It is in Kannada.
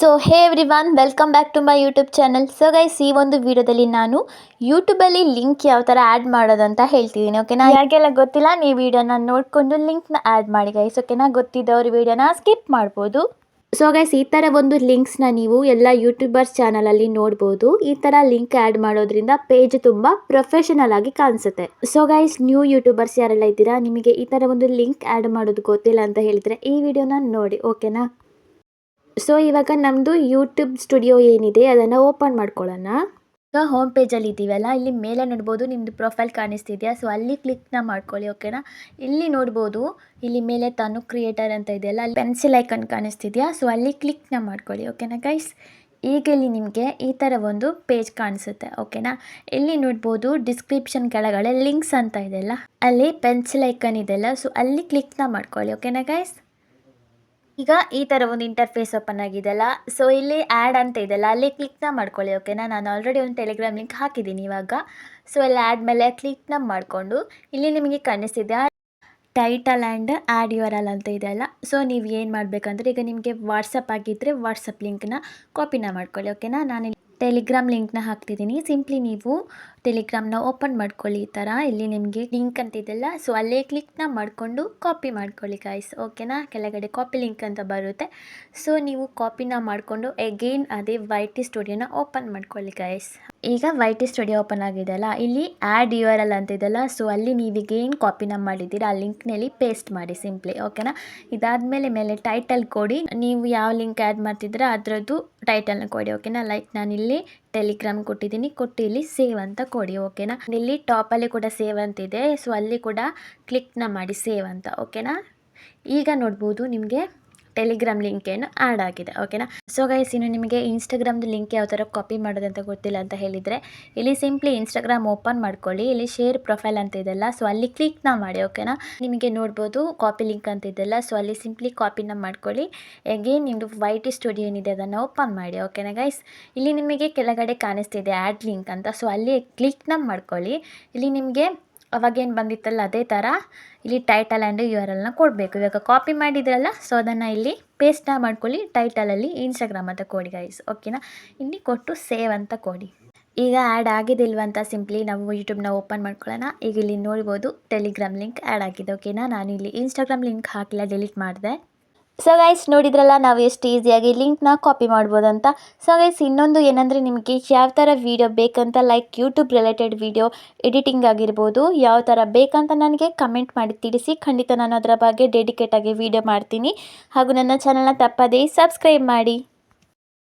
So hey everyone welcome back to my YouTube channel so guys ಈ ಒಂದು ವಿಡಿಯೋದಲ್ಲಿ ನಾನು ಯೂಟ್ಯೂಬಲ್ಲಿ ಲಿಂಕ್ ಯಾವ ಥರ ಆ್ಯಡ್ ಮಾಡೋದು ಅಂತ ಹೇಳ್ತಿದ್ದೀನಿ ಓಕೆನಾ ಯಾರಿಗೆಲ್ಲ ಗೊತ್ತಿಲ್ಲ ನೀವು ವಿಡಿಯೋನ ನೋಡಿಕೊಂಡು ಲಿಂಕ್ನ ಆ್ಯಡ್ ಮಾಡಿ ಗೈಸ್ ಓಕೆನಾ ಗೊತ್ತಿದ್ದವ್ರ ವಿಡಿಯೋನ ಸ್ಕಿಪ್ ಮಾಡ್ಬೋದು. ಸೊ ಗೈಸ್ ಈ ಥರ ಒಂದು ಲಿಂಕ್ಸ್ನ ನೀವು ಎಲ್ಲ ಯೂಟ್ಯೂಬರ್ಸ್ ಚಾನಲಲ್ಲಿ ನೋಡ್ಬೋದು. ಈ ಥರ ಲಿಂಕ್ ಆ್ಯಡ್ ಮಾಡೋದ್ರಿಂದ ಪೇಜ್ ತುಂಬ ಪ್ರೊಫೆಷನಲ್ ಆಗಿ ಕಾಣಿಸುತ್ತೆ. ಸೊ ಗೈಸ್ ನ್ಯೂ ಯೂಟ್ಯೂಬರ್ಸ್ ಯಾರೆಲ್ಲ ಇದ್ದೀರಾ, ನಿಮಗೆ ಈ ಥರ ಒಂದು ಲಿಂಕ್ ಆ್ಯಡ್ ಮಾಡೋದು ಗೊತ್ತಿಲ್ಲ ಅಂತ ಹೇಳಿದರೆ ಈ ವಿಡಿಯೋನ ನೋಡಿ ಓಕೆನಾ ಸೊ ಇವಾಗ ನಮ್ಮದು ಯೂಟ್ಯೂಬ್ ಸ್ಟುಡಿಯೋ ಏನಿದೆ, ಅದನ್ನು ಓಪನ್ ಮಾಡ್ಕೊಳ್ಳೋಣ. ಈಗ ಹೋಮ್ ಪೇಜಲ್ಲಿ ಇದ್ದೀವಲ್ಲ ಇಲ್ಲಿ ಮೇಲೆ ನೋಡ್ಬೋದು ನಿಮ್ಮದು ಪ್ರೊಫೈಲ್ ಕಾಣಿಸ್ತಿದೆಯಾ. ಸೊ ಅಲ್ಲಿ ಕ್ಲಿಕ್ನ ಮಾಡ್ಕೊಳ್ಳಿ ಓಕೆನಾ ಇಲ್ಲಿ ನೋಡ್ಬೋದು, ಇಲ್ಲಿ ಮೇಲೆ ತಾನು ಕ್ರಿಯೇಟರ್ ಅಂತ ಇದೆಯಲ್ಲ ಅಲ್ಲಿ ಪೆನ್ಸಿಲ್ ಐಕನ್ ಕಾಣಿಸ್ತಿದೆಯಾ. ಸೊ ಅಲ್ಲಿ ಕ್ಲಿಕ್ನ ಮಾಡ್ಕೊಳ್ಳಿ ಓಕೆನಾ ಗೈಸ್ ಈಗ ಇಲ್ಲಿ ನಿಮಗೆ ಈ ಥರ ಒಂದು ಪೇಜ್ ಕಾಣಿಸುತ್ತೆ ಓಕೆನಾ ಇಲ್ಲಿ ನೋಡ್ಬೋದು ಡಿಸ್ಕ್ರಿಪ್ಷನ್ ಕೆಳಗಡೆ ಲಿಂಕ್ಸ್ ಅಂತ ಇದೆಯಲ್ಲ ಅಲ್ಲಿ ಪೆನ್ಸಿಲ್ ಐಕನ್ ಇದೆಯಲ್ಲ ಸೊ ಅಲ್ಲಿ ಕ್ಲಿಕ್ನ ಮಾಡ್ಕೊಳ್ಳಿ ಓಕೆನಾ ಗೈಸ್ ಈಗ ಈ ಥರ ಒಂದು ಇಂಟರ್ಫೇಸ್ ಓಪನ್ ಆಗಿದೆಯಲ್ಲ? ಸೊ ಇಲ್ಲಿ ಆ್ಯಡ್ ಅಂತ ಇದೆಯಲ್ಲ, ಅಲ್ಲಿ ಕ್ಲಿಕ್ನ ಮಾಡ್ಕೊಳ್ಳಿ ಓಕೆನಾ ನಾನು ಆಲ್ರೆಡಿ ಒಂದು ಟೆಲಿಗ್ರಾಮ್ ಲಿಂಕ್ ಹಾಕಿದ್ದೀನಿ ಇವಾಗ. ಸೊ ಇಲ್ಲಿ ಆ್ಯಡ್ ಮೇಲೆ ಕ್ಲಿಕ್ನ ಮಾಡಿಕೊಂಡು, ಇಲ್ಲಿ ನಿಮಗೆ ಕಾಣಿಸ್ತಿದೆ title and add U R L ಅಂತ ಇದೆಯಲ್ಲ? ಸೊ ನೀವು ಏನು ಮಾಡಬೇಕಂದ್ರೆ, ಈಗ ನಿಮಗೆ ವಾಟ್ಸಪ್ ಆಗಿದ್ದರೆ ವಾಟ್ಸಪ್ ಲಿಂಕ್ನ ಕಾಪಿನ ಮಾಡ್ಕೊಳ್ಳಿ ಓಕೆನಾ ನಾನು ಟೆಲಿಗ್ರಾಮ್ ಲಿಂಕ್ನ ಹಾಕ್ತಿದ್ದೀನಿ. ಸಿಂಪ್ಲಿ ನೀವು ಟೆಲಿಗ್ರಾಮ್ನ ಓಪನ್ ಮಾಡ್ಕೊಳ್ಳಿ ಈ ಥರ ಇಲ್ಲಿ ನಿಮಗೆ ಲಿಂಕ್ ಅಂತ ಇದೆಯಲ್ಲ ಸೊ ಅಲ್ಲೇ ಕ್ಲಿಕ್ನ ಮಾಡಿಕೊಂಡು ಕಾಪಿ ಮಾಡ್ಕೊಳ್ಳಿ ಗಾಯ್ಸ್ ಓಕೆನಾ ಕೆಳಗಡೆ ಕಾಪಿ ಲಿಂಕ್ ಅಂತ ಬರುತ್ತೆ. ಸೊ ನೀವು ಕಾಪಿನ ಮಾಡಿಕೊಂಡು ಎಗೇನ್ ಅದೇ ವೈ ಟಿ ಸ್ಟುಡಿಯೋನ ಓಪನ್ ಮಾಡ್ಕೊಳ್ಳಿ ಗಾಯ್ಸ್ ಈಗ ವೈ ಟಿ ಸ್ಟುಡಿಯೋ ಓಪನ್ ಆಗಿದೆಯಲ್ಲ ಇಲ್ಲಿ ಆ್ಯಡ್ ಯು ಆರ್ ಎಲ್ ಅಂತ ಇದೆಯಲ್ಲ ಸೊ ಅಲ್ಲಿ ನೀವೀಗ ಕಾಪಿನ ಮಾಡಿದ್ದೀರಾ? ಆ ಲಿಂಕ್ನಲ್ಲಿ ಪೇಸ್ಟ್ ಮಾಡಿ ಸಿಂಪ್ಲಿ ಓಕೆನಾ ಇದಾದಮೇಲೆ ಮೇಲೆ ಟೈಟಲ್ ಕೊಡಿ. ನೀವು ಯಾವ ಲಿಂಕ್ ಆ್ಯಡ್ ಮಾಡ್ತಿದ್ರೆ ಅದರದ್ದು ಟೈಟಲ್ನ ಕೊಡಿ. ಓಕೆನಾ ಲೈಕ್ ನಾನಿಲ್ಲಿ ಟೆಲಿಗ್ರಾಮ್ ಕೊಟ್ಟಿದ್ದೀನಿ. ಕೊಟ್ಟು ಇಲ್ಲಿ ಸೇವ್ ಅಂತ ಕೊಡಿ ಓಕೆನಾ ಇಲ್ಲಿ ಟಾಪಲ್ಲಿ ಕೂಡ ಸೇವ್ ಅಂತಿದೆ ಸೊ ಅಲ್ಲಿ ಕೂಡ ಕ್ಲಿಕ್ನ ಮಾಡಿ ಸೇವ್ ಅಂತ ಓಕೆನಾ ಈಗ ನೋಡ್ಬೋದು ನಿಮಗೆ. ಟೆಲಿಗ್ರಾಮ್ ಲಿಂಕ್ ಏನು ಆ್ಯಡ್ ಆಗಿದೆ ಓಕೆನಾ ಸೊ ಗೈಸ್ ಇನ್ನು ನಿಮಗೆ ಇನ್ಸ್ಟಾಗ್ರಾಮ್ದು ಲಿಂಕ್ ಯಾವ ಥರ ಕಾಪಿ ಮಾಡೋದಂತ ಗೊತ್ತಿಲ್ಲ ಅಂತ ಹೇಳಿದರೆ, ಇಲ್ಲಿ ಸಿಂಪ್ಲಿ ಇನ್ಸ್ಟಾಗ್ರಾಮ್ ಓಪನ್ ಮಾಡ್ಕೊಳ್ಳಿ, ಇಲ್ಲಿ ಶೇರ್ ಪ್ರೊಫೈಲ್ ಅಂತ ಇದೆಲ್ಲ ಸೊ ಅಲ್ಲಿ ಕ್ಲಿಕ್ನ ಮಾಡಿ ಓಕೆನಾ ನಿಮಗೆ ನೋಡ್ಬೋದು ಕಾಪಿ ಲಿಂಕ್ ಅಂತ ಇದೆಲ್ಲ ಸೊ ಅಲ್ಲಿ ಸಿಂಪ್ಲಿ ಕಾಪಿನ ಮಾಡ್ಕೊಳ್ಳಿ. ಎಗೇನ್ ನಿಮ್ಮದು ವೈಟ್ ಸ್ಟುಡಿಯೋ ಏನಿದೆ ಅದನ್ನು ಓಪನ್ ಮಾಡಿ ಓಕೆನಾ ಗೈಸ್ ಇಲ್ಲಿ ನಿಮಗೆ ಕೆಳಗಡೆ ಕಾಣಿಸ್ತಿದೆ ಆ್ಯಡ್ ಲಿಂಕ್ ಅಂತ ಸೊ ಅಲ್ಲಿ ಕ್ಲಿಕ್ನ ಮಾಡ್ಕೊಳ್ಳಿ. ಇಲ್ಲಿ ನಿಮಗೆ ಅವಾಗೇನು ಬಂದಿತ್ತಲ್ಲ ಅದೇ ಥರ ಇಲ್ಲಿ ಟೈಟಲ್ ಆ್ಯಂಡ್ ಯು ಆರ್ ಎಲ್ನ ಕೊಡಬೇಕು. ಇವಾಗ ಕಾಪಿ ಮಾಡಿದ್ರಲ್ಲ ಸೊ ಅದನ್ನು ಇಲ್ಲಿ ಪೇಸ್ಟ್ನ ಮಾಡ್ಕೊಳ್ಳಿ ಟೈಟಲಲ್ಲಿ ಇನ್ಸ್ಟಾಗ್ರಾಮ್ ಅಂತ ಕೊಡಿ ಗೈಸ್ ಓಕೆನಾ ಇಲ್ಲಿ ಕೊಟ್ಟು ಸೇವ್ ಅಂತ ಕೊಡಿ. ಈಗ ಆ್ಯಡ್ ಆಗಿದಿಲ್ವಂತ ಸಿಂಪ್ಲಿ ನಾವು ಯೂಟ್ಯೂಬ್ನ ಓಪನ್ ಮಾಡ್ಕೊಳ್ಳೋಣ. ಈಗ ಇಲ್ಲಿ ನೋಡ್ಬೋದು ಟೆಲಿಗ್ರಾಮ್ ಲಿಂಕ್ ಆ್ಯಡ್ ಆಗಿದೆ ಓಕೆನಾ ನಾನು ಇಲ್ಲಿ ಇನ್ಸ್ಟಾಗ್ರಾಮ್ ಲಿಂಕ್ ಹಾಕಿಲ್ಲ ಡಿಲೀಟ್ ಮಾಡಿದೆ. ಸೊ ಗೈಸ್ ನೋಡಿದ್ರಲ್ಲ, ನಾವು ಎಷ್ಟು ಈಸಿಯಾಗಿ ಲಿಂಕ್ನ ಕಾಪಿ ಮಾಡ್ಬೋದಂತ ಸೊ ಗೈಸ್ ಇನ್ನೊಂದು ಏನಂದರೆ ನಿಮಗೆ ಯಾವ ಥರ ವೀಡಿಯೋ ಬೇಕಂತ like YouTube related video editing ಆಗಿರ್ಬೋದು, ಯಾವ ಥರ ಬೇಕಂತ ನನಗೆ ಕಮೆಂಟ್ ಮಾಡಿ ತಿಳಿಸಿ. ಖಂಡಿತ ನಾನು ಅದರ ಬಗ್ಗೆ ಡೆಡಿಕೇಟಾಗಿ ವೀಡಿಯೋ ಮಾಡ್ತೀನಿ. ಹಾಗೂ ನನ್ನ ಚಾನಲ್ನ ತಪ್ಪದೇ ಸಬ್ಸ್ಕ್ರೈಬ್ ಮಾಡಿ.